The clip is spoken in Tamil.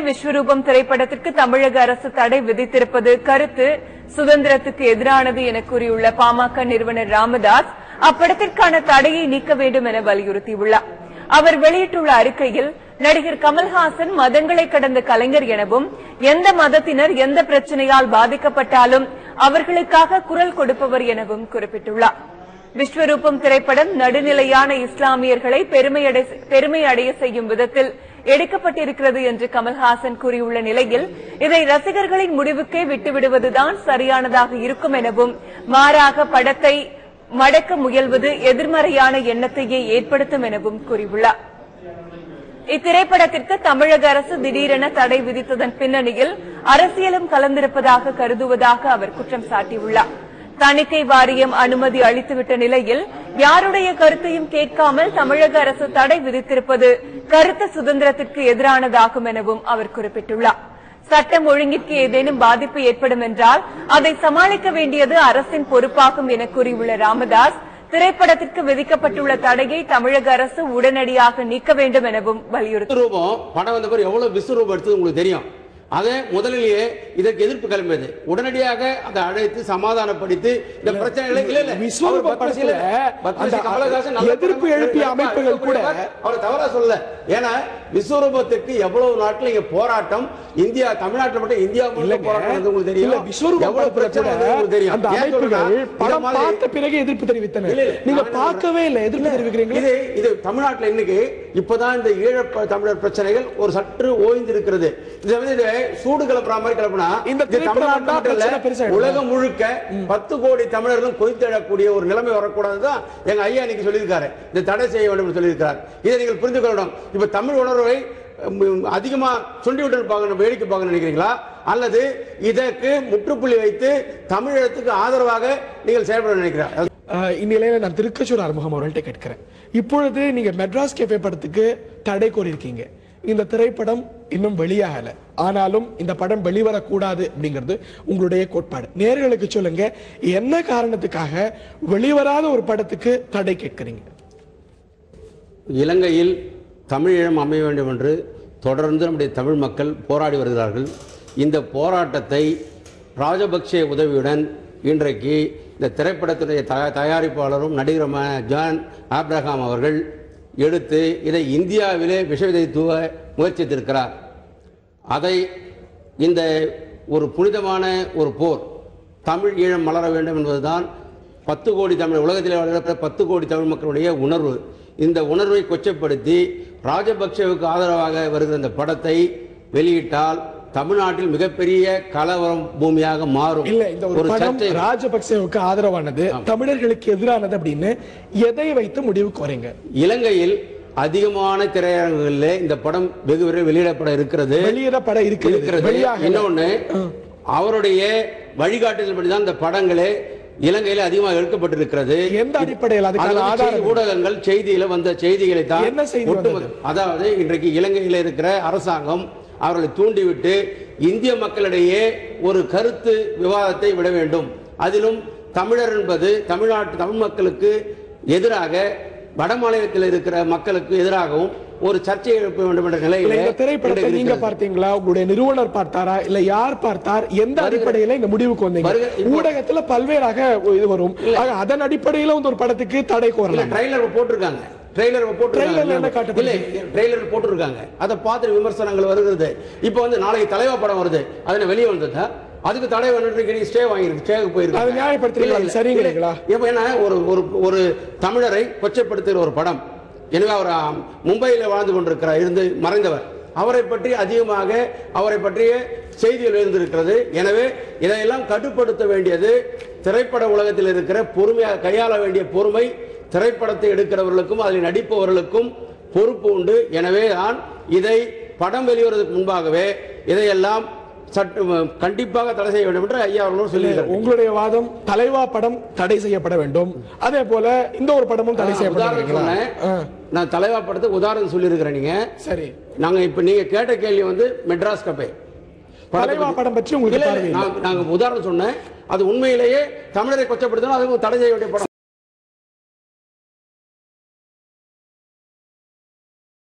விஸ்வரூபம் திரைப்படத்திற்கு தமிழக அரசு தடை விதித்திருப்பது கருத்து. சுதந்திரத்துக்கு எதிரானது என கூறியுள்ள பாமக நிறுவனர் ராமதாஸ் அப்படத்திற்கான தடையை நீக்க வேண்டும் என வலியுறுத்தியுள்ளார். அவர் வெளியிட்டுள்ள அறிக்கையில் நடிகர் கமல்ஹாசன் மதங்களை கடந்த கலைஞர் எனவும் எந்த மதத்தினர் எந்த பிரச்சனையால் பாதிக்கப்பட்டாலும் அவர்களுக்காக குரல் கொடுப்பவர் எனவும் குறிப்பிட்டுள்ளார். விஸ்வரூபம் திரைப்படம் நடுநிலையான இஸ்லாமியர்களை பெருமையடை பெருமை அடைய செய்யும் விதத்தில் எடுக்கப்பட்டிருக்கிறது என்று கமல்ஹாசன் கூறியுள்ள நிலையில் இதை ரசிகர்களின் முடிவுக்கே விட்டுவிடுவதுதான் சரியானதாக இருக்கும் எனவும் மாறாக படத்தை மடக்க முயல்வது எதிர்மறையான எண்ணத்தையே ஏற்படுத்தும் எனவும் கூறியுள்ளார். இத்திரைப்படத்திற்கு தமிழக அரசு திடீரென தடை விதித்ததன் பின்னணியில் அரசியலும் கலந்திருப்பதாக கருதுவதாக அவர் குற்றம் சாட்டியுள்ளார். தணிக்கை வாரியம் அனுமதி அளித்துவிட்ட நிலையில் யாருடைய கருத்தையும் கேட்காமல் தமிழக அரசு தடை விதித்திருப்பது கருத்து சுதந்திரத்திற்கு எதிரானதாகும் எனவும் அவர் குறிப்பிட்டுள்ளார். சட்டம் ஒழுங்கிற்கு ஏதேனும் பாதிப்பு ஏற்படும் என்றால் அதை சமாளிக்க வேண்டியது அரசின் பொறுப்பாகும் என கூறியுள்ள ராமதாஸ் திரைப்படத்திற்கு விதிக்கப்பட்டுள்ள தடையை தமிழக அரசு உடனடியாக நீக்க வேண்டும் எனவும் வலியுறுத்தினார் விஸ்வரூபம் படம் வந்த எவ்வளவு விஸ்வரூபம் எடுத்தது உங்களுக்கு தெரியும். அதை முதலிலேயே இதற்கு எதிர்ப்பு கிளம்பியது. உடனடியாக அதை அழைத்து சமாதானப்படுத்தி இந்த பிரச்சனைகளை இல்ல இல்ல. விஸ்வரூப எதிர்ப்பு எழுப்பிய அமைப்புகள் கூட. அவர் தவறா சொல்ல ஏன்னா விஸ்வரூபத்துக்கு எவ்வளவு நாட்டுல இங்க போராட்டம்? இந்தியா தமிழ்நாட்டுல மட்டும் இந்தியா. போராட்டம் உங்களுக்கு தெரியும். இல்ல, விஸ்வரூப எவ்வளவு பிரச்சனை தெரியும். அந்த அமைப்புகள் படம் பார்த்த பிறகு எதிர்ப்பு இல்ல, நீங்க பார்க்கவே இல்ல. எதிர்ப்பு தெரிவிக்கிறீங்க இது இது தமிழ்நாட்டுல இன்னைக்கு இப்பதான் இந்த ஈழப்ப தமிழர் பிரச்சனைகள் ஒரு சற்று ஓய்ந்து இருக்கிறது இது வந்து இது சூடு கிளப்புற மாதிரி கிளப்புனா இந்த இது திரைப்படம் தமிழ்நாட்டு வந்தா மட்டும் இல்ல, பிரச்சனை பெருசாயிடும். உலகம் முழுக்க பத்து கோடி தமிழர்களும் கொதித்தெழக்கூடிய ஒரு நிலைமை வரக்கூடாதுதான் எங்க ஐயா இன்னைக்கு சொல்லியிருக்காரு. இந்த தடை செய்ய வேண்டும் சொல்லியிருக்கார் இதை நீங்கள் புரிந்து கொள்ளணும். இப்ப தமிழ் உணர்வை ம், அதிகமா சுண்டி விட்டு பார்க்கணும் வேடிக்கை பார்க்க நினைக்கிறீங்களா? அல்லது இதற்கு முற்றுப்புள்ளி வைத்து தமிழகத்துக்கு ஆதரவாக நீங்கள் செயல்பட நினைக்கிறார். இந்நிலையில நான் திருக்கச்சூர் ஆறுமுகம் அவர்கள்ட்ட கேட்கிறேன். இப்பொழுது நீங்க மெட்ராஸ் கேஃபே படத்துக்கு தடை கோரியிருக்கீங்க. இந்த திரைப்படம் இன்னும் வெளியாகல. ஆனாலும் இந்த படம் வெளிவரக்கூடாது அப்படிங்கிறது உங்களுடைய கோட்பாடு. நேர்களுக்கு சொல்லுங்க என்ன காரணத்துக்காக வெளிவராத ஒரு படத்துக்கு தடை கேட்கிறீங்க? இலங்கையில் தமிழீழம் அமைய வேண்டும் என்று தொடர்ந்து நம்முடைய தமிழ் மக்கள் போராடி வருகிறார்கள். இந்த போராட்டத்தை ராஜபக்சே உதவியுடன் இன்றைக்கு இந்த திரைப்படத்துடைய தயா- தயாரிப்பாளரும் நடிகருமான ஜான் ஆப்ரஹாம் அவர்கள் எடுத்து இதை இந்தியாவிலே விஷயத்தை தூவ முயற்சித்திருக்கிறார். அதை இந்த ஒரு புனிதமான ஒரு போர் தமிழ் ஈழம் மலர வேண்டும் என்பதுதான் பத்து கோடி தமிழ் உலகத்தில் வளர்கிற பத்து கோடி தமிழ் மக்களுடைய உணர்வு. இந்த உணர்வை கொச்சப்படுத்தி ராஜபக்சேவுக்கு ஆதரவாக வருகிற இந்த படத்தை வெளியிட்டால் தமிழ்நாட்டில் மிகப்பெரிய கலவரம் பூமியாக மாறும். இல்ல இந்த ஒரு படம் சர்ச்சை. ராஜபக்சேவுக்கு ஆதரவானது தமிழர்களுக்கு எதிரானது அப்படின்னு எதை வைத்து முடிவுக்கு வரீங்க இலங்கையில் அதிகமான திரையரங்குகளில் இந்த படம் வெகு விரைவில் வெளியிடப்பட இருக்கிறது. வெளியிடப்பட இருக்கிறது. இன்னொன்னு அவருடைய வழிகாட்டுதல்படி தான் இந்த படங்களே இலங்கையில அதிகமாக எடுக்கப்பட்டிருக்கிறது. எந்த அடிப்படையில்? அதுக்கான ஊடகங்கள் செய்தியில வந்த செய்திகளை தான் என்ன ஒட்டுமொத்த- அதாவது இன்றைக்கு இலங்கையில் இருக்கிற அரசாங்கம் அவர்களை தூண்டிவிட்டு இந்திய மக்களிடையே ஒரு கருத்து விவாதத்தை விட வேண்டும். அதிலும் தமிழர் என்பது தமிழ்நாட்டு தமிழ் மக்களுக்கு எதிராக வட மாநிலத்தில் இருக்கிற மக்களுக்கு எதிராகவும் ஒரு சர்ச்சை எழுப்ப வேண்டும் என்ற நிலையில் இந்த திரைப்படத்தை நீங்க. பார்த்தீங்களா? உங்களுடைய நிறுவனர் பார்த்தாரா? இல்ல யார் பார்த்தார்? எந்த அடிப்படையில இந்த முடிவுக்கு வந்தீங்க? ஊடகத்துல பல்வேறாக இது வரும். அதன் அடிப்படையில வந்து ஒரு படத்துக்கு தடை கோரலாம். ட்ரைலர் போட்டிருக்காங்க. ட்ரெய்லர் போட்டிருக்காங்க? இல்ல ட்ரெய்லர் போட்டிருக்காங்க. அதை பார்த்து விமர்சனங்கள் வருகிறது. இப்போ வந்து நாளைக்கு தலைவா படம் வருது. அதுல வெளியே வந்ததா? அதுக்கு தடை வந்துட்டு ஸ்டே வாங்கியிருக்கு ஸ்டேக்கு போயிருக்கு. அதை நியாயப்படுத்துறீங்களா? அது சரிங்கிறீங்களா? இப்போ என்ன ஒரு ஒரு ஒரு தமிழரை கொச்சப்படுத்துகிற ஒரு படம். எனவே அவர் மும்பையில் வாழ்ந்து கொண்டிருக்கிறார் இருந்து மறைந்தவர். அவரை பற்றி அதிகமாக அவரை பற்றிய செய்திகள் எழுந்திருக்கிறது. எனவே இதையெல்லாம் கட்டுப்படுத்த வேண்டியது திரைப்பட உலகத்தில் இருக்கிற பொறுமையாக கையாள வேண்டிய பொறுமை திரைப்படத்தை எடுக்கிறவர்களுக்கும் அதில் நடிப்பவர்களுக்கும் பொறுப்பு உண்டு. எனவே தான் இதை படம் வெளிவருவதற்கு முன்பாகவே இதையெல்லாம் கண்டிப்பாக தடை செய்ய வேண்டும் என்று ஐயா அவர்களும் சொல்லியிருக்கிறார். உங்களுடைய வாதம் தலைவா படம் தடை செய்யப்பட வேண்டும். அதே போல இந்த ஒரு படமும் தடை செய்யப்பட நான் தலைவா படத்துக்கு உதாரணம் சொல்லியிருக்கிறேன் நீங்க. சரி. நாங்க இப்ப நீங்க கேட்ட கேள்வி வந்து மெட்ராஸ் கப்பே தலைவா படம் பற்றி உங்களுக்கு நாங்க உதாரணம் சொன்னேன். அது உண்மையிலேயே தமிழரை கொச்சப்படுத்தணும் அதுவும் தடை செய்ய வேண்டிய படம்.